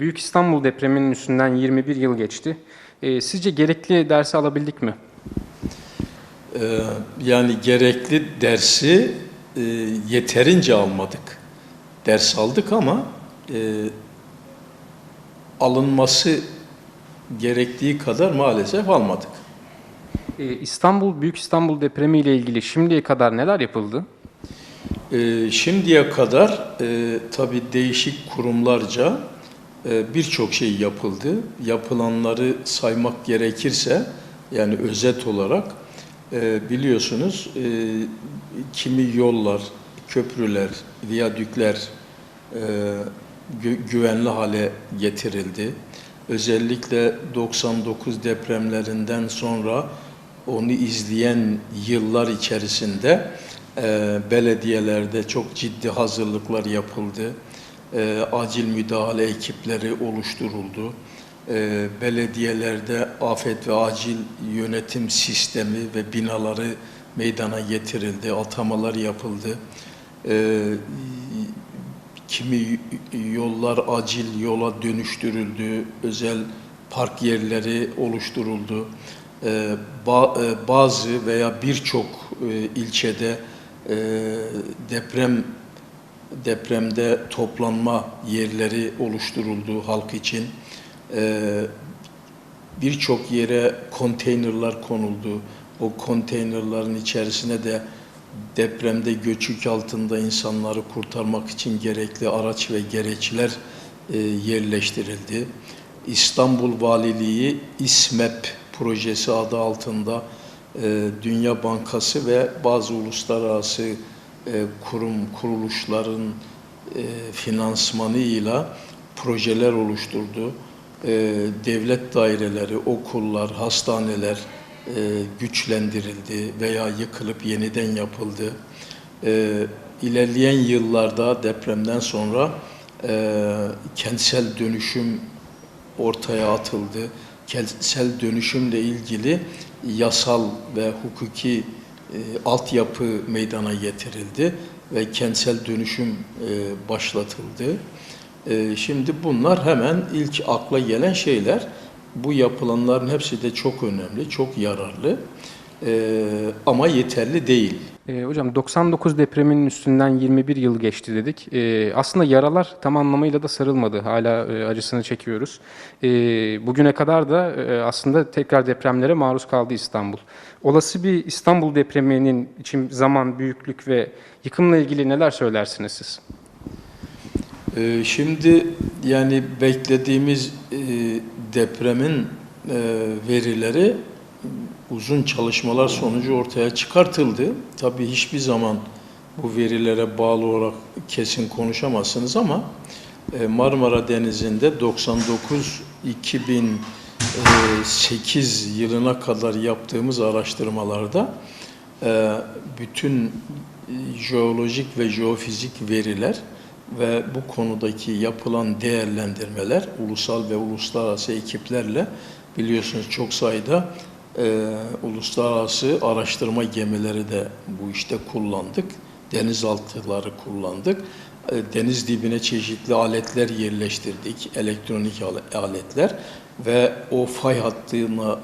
Büyük İstanbul depreminin üstünden 21 yıl geçti. Ee, sizce gerekli dersi alabildik mi? Ee, yani gerekli dersi e, yeterince almadık. Ders aldık ama e, alınması gerektiği kadar maalesef almadık. Ee, İstanbul, Büyük İstanbul depremi ile ilgili şimdiye kadar neler yapıldı? Ee, şimdiye kadar e, tabii değişik kurumlarca birçok şey yapıldı. Yapılanları saymak gerekirse yani özet olarak e, biliyorsunuz e, kimi yollar, köprüler, viyadükler e, gü- güvenli hale getirildi. Özellikle 99 depremlerinden sonra onu izleyen yıllar içerisinde belediyelerde çok ciddi hazırlıklar yapıldı. E, acil müdahale ekipleri oluşturuldu. E, belediyelerde afet ve acil yönetim sistemi ve binaları meydana getirildi, atamalar yapıldı. E, kimi yollar acil yola dönüştürüldü, özel park yerleri oluşturuldu. Ee, ba- e, Bazı veya birçok e, ilçede e, deprem depremde toplanma yerleri oluşturuldu halk için. Ee, Birçok yere konteynerlar konuldu. O konteynerların içerisine de depremde göçük altında insanları kurtarmak için gerekli araç ve gereçler e, yerleştirildi. İstanbul Valiliği İSMEP projesi adı altında e, Dünya Bankası ve bazı uluslararası e, kurum kuruluşların e, finansmanıyla projeler oluşturdu. E, devlet daireleri, okullar, hastaneler güçlendirildi veya yıkılıp yeniden yapıldı. E, ilerleyen yıllarda depremden sonra kentsel dönüşüm ortaya atıldı. Kentsel dönüşümle ilgili yasal ve hukuki e, altyapı meydana getirildi ve kentsel dönüşüm e, başlatıldı. E, şimdi bunlar hemen ilk akla gelen şeyler. Bu yapılanların hepsi de çok önemli, çok yararlı e, ama yeterli değil. Ee, hocam 99 depreminin üstünden 21 yıl geçti dedik. Ee, aslında yaralar tam anlamıyla da sarılmadı. Hala e, acısını çekiyoruz. Ee, bugüne kadar da e, aslında tekrar depremlere maruz kaldı İstanbul. Olası bir İstanbul depreminin için zaman, büyüklük ve yıkımla ilgili neler söylersiniz siz? Ee, Şimdi yani beklediğimiz e, depremin e, verileri uzun çalışmalar sonucu ortaya çıkartıldı. Tabii hiçbir zaman bu verilere bağlı olarak kesin konuşamazsınız ama e, Marmara Denizi'nde 99 2008 yılına kadar yaptığımız araştırmalarda e, bütün e, jeolojik ve jeofizik veriler ve bu konudaki yapılan değerlendirmeler ulusal ve uluslararası ekiplerle biliyorsunuz çok sayıda e, uluslararası araştırma gemileri de bu işte kullandık. Denizaltıları kullandık. E, deniz dibine çeşitli aletler yerleştirdik, elektronik ale- aletler ve o fay hattına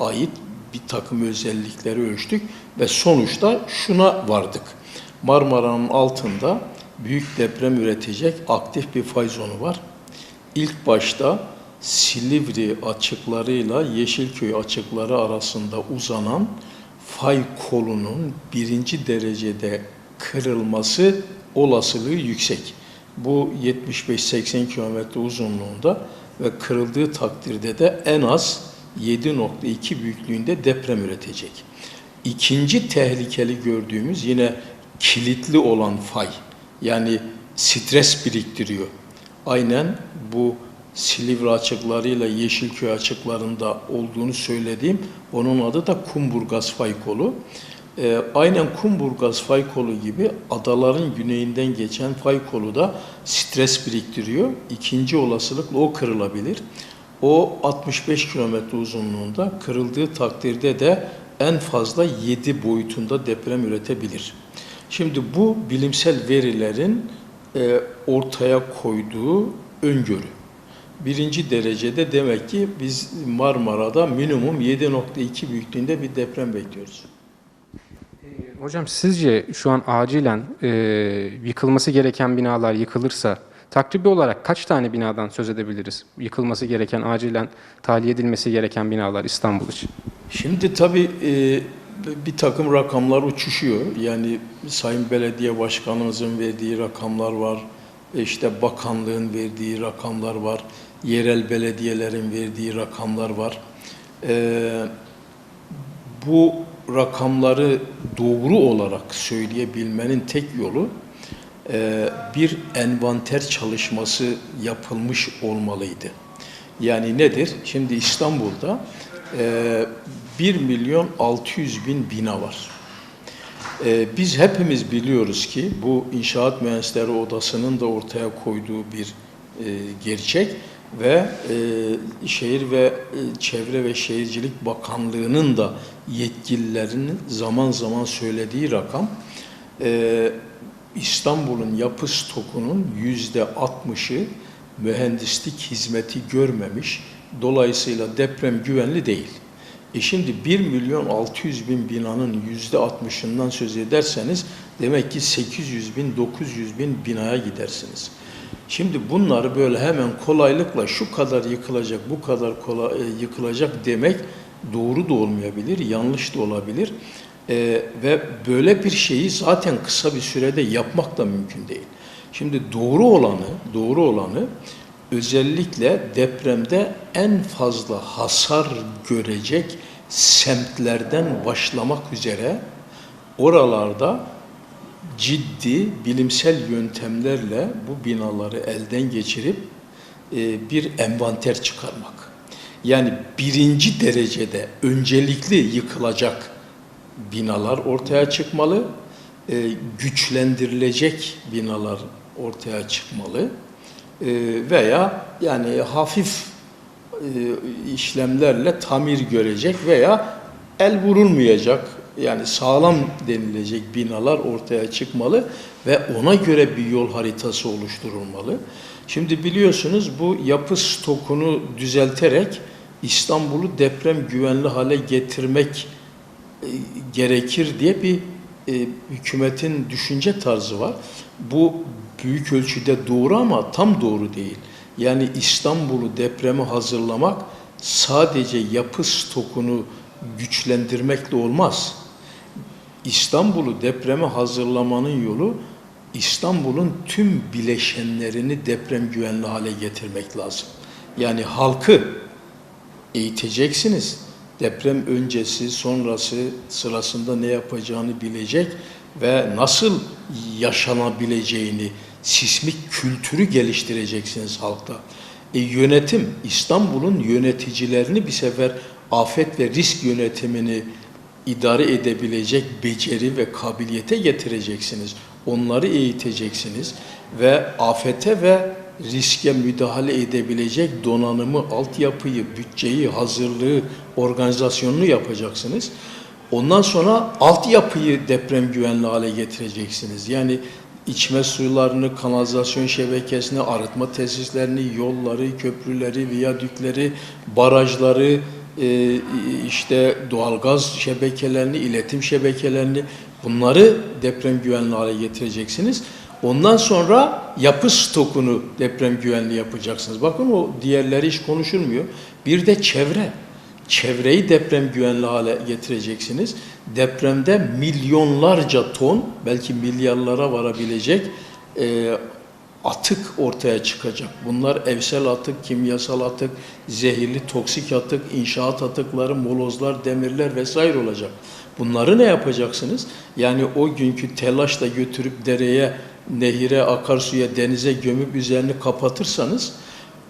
ait bir takım özellikleri ölçtük ve sonuçta şuna vardık. Marmara'nın altında büyük deprem üretecek aktif bir fay zonu var. İlk başta Silivri açıklarıyla Yeşilköy açıkları arasında uzanan fay kolunun birinci derecede kırılması olasılığı yüksek. Bu 75-80 kilometre uzunluğunda ve kırıldığı takdirde de en az 7.2 büyüklüğünde deprem üretecek. İkinci tehlikeli gördüğümüz yine kilitli olan fay. Yani stres biriktiriyor. Aynen bu Silivri açıklarıyla Yeşilköy açıklarında olduğunu söylediğim onun adı da Kumburgaz fay kolu. Ee, aynen Kumburgaz fay kolu gibi adaların güneyinden geçen fay kolu da stres biriktiriyor. İkinci olasılıkla o kırılabilir. O 65 kilometre uzunluğunda kırıldığı takdirde de en fazla 7 boyutunda deprem üretebilir. Şimdi bu bilimsel verilerin e, ortaya koyduğu öngörü. Birinci derecede demek ki biz Marmara'da minimum 7.2 büyüklüğünde bir deprem bekliyoruz. Hocam sizce şu an acilen e, yıkılması gereken binalar yıkılırsa takribi olarak kaç tane binadan söz edebiliriz? Yıkılması gereken, acilen tahliye edilmesi gereken binalar İstanbul için. Şimdi tabii e, bir takım rakamlar uçuşuyor. Yani Sayın Belediye Başkanımızın verdiği rakamlar var. İşte bakanlığın verdiği rakamlar var. Yerel belediyelerin verdiği rakamlar var. E, bu rakamları doğru olarak söyleyebilmenin tek yolu e, bir envanter çalışması yapılmış olmalıydı. Yani nedir? Şimdi İstanbul'da e, 1 milyon 600 bin bina var. E, biz hepimiz biliyoruz ki bu İnşaat Mühendisleri Odası'nın da ortaya koyduğu bir e, gerçek ve e, Şehir ve e, Çevre ve Şehircilik Bakanlığı'nın da yetkililerinin zaman zaman söylediği rakam e, İstanbul'un yapı stokunun yüzde 60'ı mühendislik hizmeti görmemiş. Dolayısıyla deprem güvenli değil. E şimdi 1 milyon 600 bin binanın yüzde 60'ından söz ederseniz demek ki 800 bin 900 bin binaya gidersiniz. Şimdi bunları böyle hemen kolaylıkla şu kadar yıkılacak, bu kadar kolay, e, yıkılacak demek doğru da olmayabilir, yanlış da olabilir. E, ve böyle bir şeyi zaten kısa bir sürede yapmak da mümkün değil. Şimdi doğru olanı, doğru olanı özellikle depremde en fazla hasar görecek semtlerden başlamak üzere oralarda ciddi bilimsel yöntemlerle bu binaları elden geçirip e, bir envanter çıkarmak. Yani birinci derecede öncelikli yıkılacak binalar ortaya çıkmalı, e, güçlendirilecek binalar ortaya çıkmalı e, veya yani hafif işlemlerle tamir görecek veya el vurulmayacak yani sağlam denilecek binalar ortaya çıkmalı ve ona göre bir yol haritası oluşturulmalı. Şimdi biliyorsunuz bu yapı stokunu düzelterek İstanbul'u deprem güvenli hale getirmek e, gerekir diye bir e, hükümetin düşünce tarzı var. Bu büyük ölçüde doğru ama tam doğru değil. Yani İstanbul'u depreme hazırlamak sadece yapı stokunu güçlendirmekle olmaz. İstanbul'u depreme hazırlamanın yolu İstanbul'un tüm bileşenlerini deprem güvenli hale getirmek lazım. Yani halkı eğiteceksiniz. Deprem öncesi, sonrası, sırasında ne yapacağını bilecek ve nasıl yaşanabileceğini, sismik kültürü geliştireceksiniz halkta. E, yönetim, İstanbul'un yöneticilerini bir sefer afet ve risk yönetimini idare edebilecek beceri ve kabiliyete getireceksiniz. Onları eğiteceksiniz ve afete ve riske müdahale edebilecek donanımı, altyapıyı, bütçeyi, hazırlığı, organizasyonunu yapacaksınız. Ondan sonra altyapıyı deprem güvenli hale getireceksiniz. Yani içme sularını, kanalizasyon şebekesini, arıtma tesislerini, yolları, köprüleri, viyadükleri, barajları, e, işte doğalgaz şebekelerini, iletim şebekelerini bunları deprem güvenli hale getireceksiniz. Ondan sonra yapı stokunu deprem güvenli yapacaksınız. Bakın o diğerleri hiç konuşulmuyor. Bir de çevre. Çevreyi deprem güvenli hale getireceksiniz. Depremde milyonlarca ton, belki milyarlara varabilecek e, atık ortaya çıkacak. Bunlar evsel atık, kimyasal atık, zehirli toksik atık, inşaat atıkları, molozlar, demirler vesaire olacak. Bunları ne yapacaksınız? Yani o günkü telaşla götürüp dereye, nehire, akarsuya, denize gömüp üzerini kapatırsanız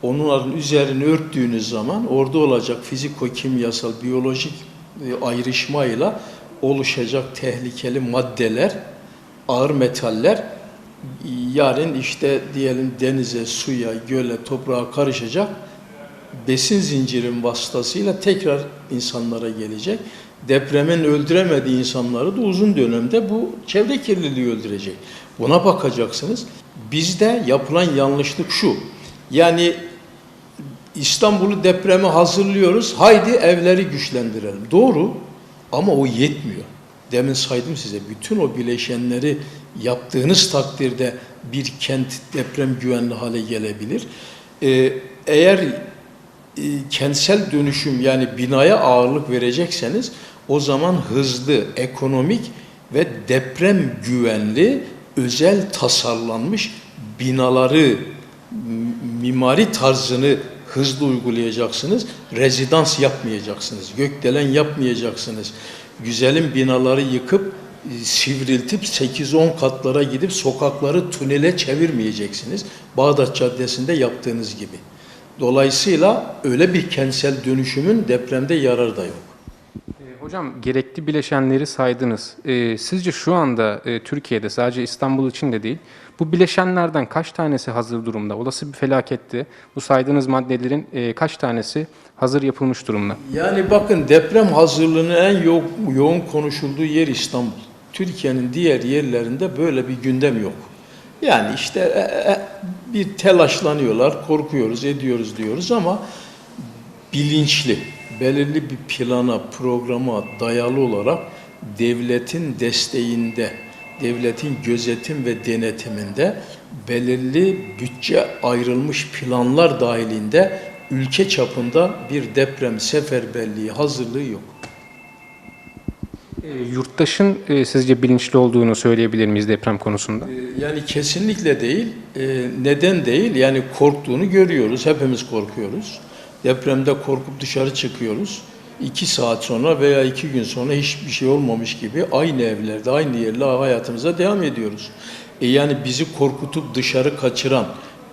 onların üzerini örttüğünüz zaman orada olacak fiziko-kimyasal, biyolojik e, ayrışmayla oluşacak tehlikeli maddeler, ağır metaller yarın işte diyelim denize, suya, göle, toprağa karışacak besin zincirin vasıtasıyla tekrar insanlara gelecek. Depremin öldüremediği insanları da uzun dönemde bu çevre kirliliği öldürecek. Buna bakacaksınız. Bizde yapılan yanlışlık şu. Yani İstanbul'u depreme hazırlıyoruz. Haydi evleri güçlendirelim. Doğru ama o yetmiyor. Demin saydım size bütün o bileşenleri yaptığınız takdirde bir kent deprem güvenli hale gelebilir. Ee, eğer e, kentsel dönüşüm yani binaya ağırlık verecekseniz o zaman hızlı, ekonomik ve deprem güvenli özel tasarlanmış binaları mimari tarzını hızlı uygulayacaksınız. Rezidans yapmayacaksınız. Gökdelen yapmayacaksınız. Güzelim binaları yıkıp e, sivriltip 8-10 katlara gidip sokakları tünele çevirmeyeceksiniz. Bağdat Caddesi'nde yaptığınız gibi. Dolayısıyla öyle bir kentsel dönüşümün depremde yararı da yok. E, Hocam gerekli bileşenleri saydınız. E, sizce şu anda e, Türkiye'de sadece İstanbul için de değil, bu bileşenlerden kaç tanesi hazır durumda? Olası bir felakette bu saydığınız maddelerin e, kaç tanesi hazır yapılmış durumda? Yani bakın deprem hazırlığının en yo- yoğun konuşulduğu yer İstanbul. Türkiye'nin diğer yerlerinde böyle bir gündem yok. Yani işte e, bir telaşlanıyorlar, korkuyoruz, ediyoruz diyoruz ama bilinçli, belirli bir plana, programa dayalı olarak devletin desteğinde, devletin gözetim ve denetiminde belirli bütçe ayrılmış planlar dahilinde ülke çapında bir deprem seferberliği hazırlığı yok. E, yurttaşın e, sizce bilinçli olduğunu söyleyebilir miyiz deprem konusunda? Ee, Yani kesinlikle değil. Ee, Neden değil? Yani korktuğunu görüyoruz. Hepimiz korkuyoruz. Depremde korkup dışarı çıkıyoruz. İki saat sonra veya iki gün sonra hiçbir şey olmamış gibi aynı evlerde, aynı yerle hayatımıza devam ediyoruz. E yani bizi korkutup dışarı kaçıran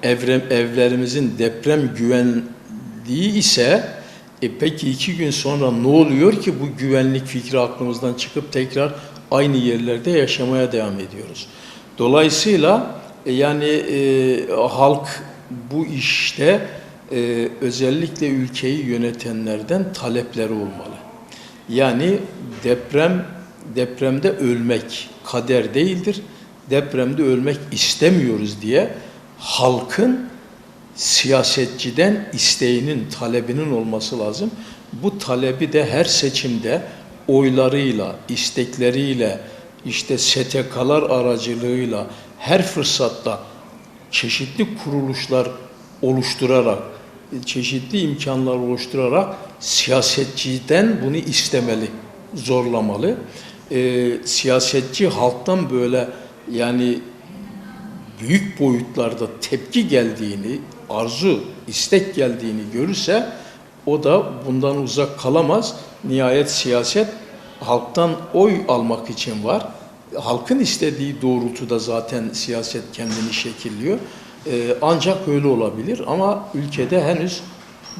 evrem, evlerimizin deprem güvenliği ise e peki iki gün sonra ne oluyor ki bu güvenlik fikri aklımızdan çıkıp tekrar aynı yerlerde yaşamaya devam ediyoruz. Dolayısıyla e, yani e, halk bu işte e, özellikle ülkeyi yönetenlerden talepleri olmalı. Yani deprem depremde ölmek kader değildir. Depremde ölmek istemiyoruz diye halkın siyasetçiden isteğinin, talebinin olması lazım. Bu talebi de her seçimde oylarıyla, istekleriyle, işte STK'lar aracılığıyla her fırsatta çeşitli kuruluşlar oluşturarak, çeşitli imkanlar oluşturarak siyasetçiden bunu istemeli, zorlamalı. Ee, siyasetçi halktan böyle yani büyük boyutlarda tepki geldiğini, arzu, istek geldiğini görürse o da bundan uzak kalamaz. Nihayet siyaset halktan oy almak için var. Halkın istediği doğrultuda zaten siyaset kendini şekilliyor. Ee, ancak öyle olabilir ama ülkede henüz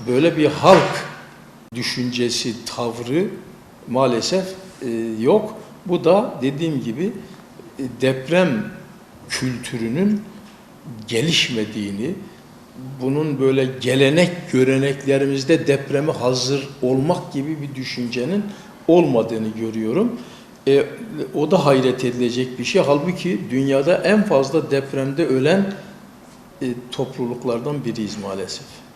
böyle bir halk düşüncesi, tavrı maalesef e, yok. Bu da dediğim gibi e, deprem kültürünün gelişmediğini, bunun böyle gelenek göreneklerimizde depreme hazır olmak gibi bir düşüncenin olmadığını görüyorum. E, o da hayret edilecek bir şey. Halbuki dünyada en fazla depremde ölen e, topluluklardan biriyiz maalesef.